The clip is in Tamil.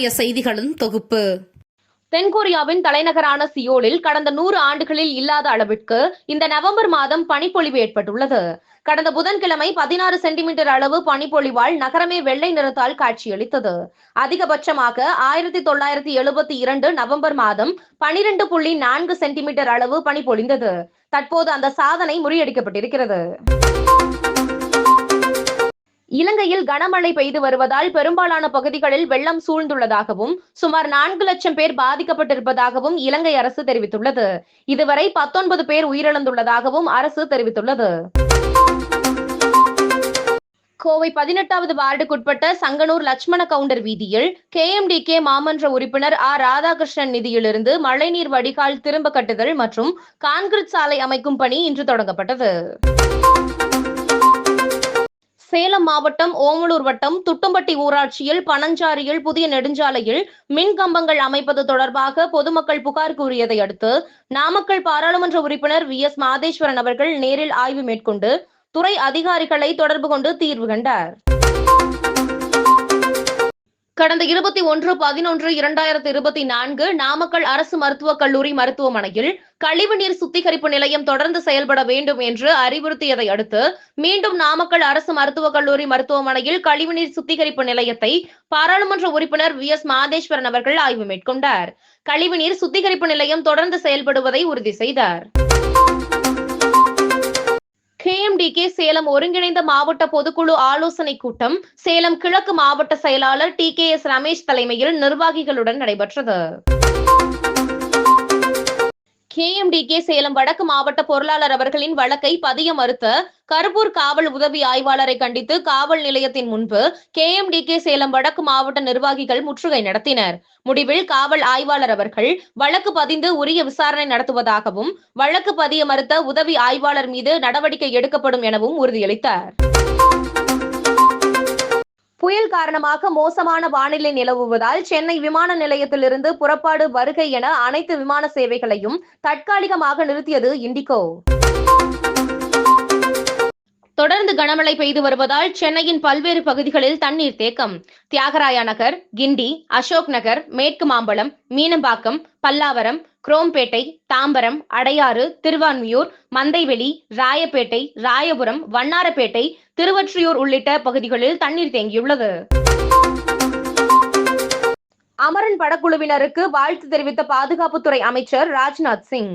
இன்றைய செய்திகளின் தொகுப்பு. தென்கொரியாவின் தலைநகரான சியோலில் கடந்த நூறு ஆண்டுகளில் இல்லாத அளவிற்கு இந்த நவம்பர் மாதம் பனிப்பொழிவு ஏற்பட்டுள்ளது. கடந்த புதன்கிழமை பதினாறு சென்டிமீட்டர் அளவு பனிப்பொழிவால் நகரமே வெள்ளை நிறத்தால் காட்சியளித்தது. அதிகபட்சமாக ஆயிரத்தி தொள்ளாயிரத்தி எழுபத்தி இரண்டு நவம்பர் மாதம் பனிரெண்டு புள்ளி நான்கு சென்டிமீட்டர் அளவு பனி பொழிந்தது தற்போது அந்த சாதனை முறியடிக்கப்பட்டிருக்கிறது. இலங்கையில் கனமழை பெய்து வருவதால் பெரும்பாலான பகுதிகளில் வெள்ளம் சூழ்ந்துள்ளதாகவும் சுமார் நான்கு லட்சம் பேர் பாதிக்கப்பட்டிருப்பதாகவும் இலங்கை அரசு தெரிவித்துள்ளது. இதுவரை பத்தொன்பது பேர் உயிரிழந்துள்ளதாகவும் அரசு தெரிவித்துள்ளது. கோவை பதினெட்டாவது வார்டுக்குட்பட்ட சங்கனூர் லட்சுமண கவுண்டர் வீதியில் கேஎம்டிகே மாமன்ற உறுப்பினர் ஆர் ராதாகிருஷ்ணன் நிதியிலிருந்து மழைநீர் வடிகால் திரும்ப கட்டுதல் மற்றும் கான்கிரீட் சாலை அமைக்கும் பணி இன்று தொடங்கப்பட்டது. சேலம் மாவட்டம் ஓமலூர் வட்டம் துட்டம்பட்டி ஊராட்சியில் பனஞ்சாரியில் புதிய நெடுஞ்சாலையில் மின் கம்பங்கள் அமைப்பது தொடர்பாக பொதுமக்கள் புகார் கூறியதை அடுத்து நாமக்கல் பாராளுமன்ற உறுப்பினர் வி. எஸ். மாதேஸ்வரன் அவர்கள் நேரில் ஆய்வு மேற்கொண்டு துறை அதிகாரிகளை தொடர்பு கொண்டு தீர்வு கண்டார். கடந்த இருபத்தி ஒன்று பதினொன்று இரண்டாயிரத்தி இருபத்தி நான்கு நாமக்கல் அரசு மருத்துவக் கல்லூரி மருத்துவமனையில் கழிவுநீர் சுத்திகரிப்பு நிலையம் தொடர்ந்து செயல்பட வேண்டும் என்று அறிவுறுத்தியதை அடுத்து மீண்டும் நாமக்கல் அரசு மருத்துவக் கல்லூரி மருத்துவமனையில் கழிவுநீர் சுத்திகரிப்பு நிலையத்தை பாராளுமன்ற உறுப்பினர் வி. எஸ். மாதேஸ்வரன் அவர்கள் ஆய்வு மேற்கொண்டார். கழிவுநீர் சுத்திகரிப்பு நிலையம் தொடர்ந்து செயல்படுவதை உறுதி செய்தார். கேஎம்டிகே சேலம் ஒருங்கிணைந்த மாவட்ட பொதுக்குழு ஆலோசனை கூட்டம் சேலம் கிழக்கு மாவட்ட செயலாளர் டி கே எஸ் ரமேஷ் தலைமையில் நிர்வாகிகளுடன் நடைபெற்றது. கேஎம்டிகே சேலம் வடக்கு மாவட்ட பொருளாளர் அவர்களின் வழக்கை பதிய மறுத்த கருப்பூர் காவல் உதவி ஆய்வாளரை கண்டித்து காவல் நிலையத்தின் முன்பு கேஎம்டிகே சேலம் வடக்கு மாவட்ட நிர்வாகிகள் முற்றுகை நடத்தினர். முடிவில் காவல் ஆய்வாளர் அவர்கள் வழக்கு பதிந்து உரிய விசாரணை நடத்துவதாகவும் வழக்கு பதிய மறுத்த உதவி ஆய்வாளர் மீது நடவடிக்கை எடுக்கப்படும் எனவும் உறுதியளித்தார். புயல் காரணமாக மோசமான வானிலை நிலவுவதால் சென்னை விமான நிலையத்திலிருந்து புறப்பாடு வருகை என அனைத்து விமான சேவைகளையும் தற்காலிகமாக நிறுத்தியது இண்டிகோ. தொடர்ந்து கனமழை பெய்து வருவதால் சென்னையின் பல்வேறு பகுதிகளில் தண்ணீர் தேக்கம். தியாகராயா நகர் கிண்டி அசோக் நகர் மேற்கு மாம்பலம் மீனம்பாக்கம் பல்லாவரம் குரோம்பேட்டை தாம்பரம் அடையாறு திருவான்மியூர் மந்தைவெளி ராயப்பேட்டை ராயபுரம் வண்ணாரப்பேட்டை திருவொற்றியூர் உள்ளிட்ட பகுதிகளில் தண்ணீர் தேங்கியுள்ளது. அமரன் படக்குழுவினருக்கு வாழ்த்து தெரிவித்த பாதுகாப்புத்துறை அமைச்சர் ராஜ்நாத் சிங்.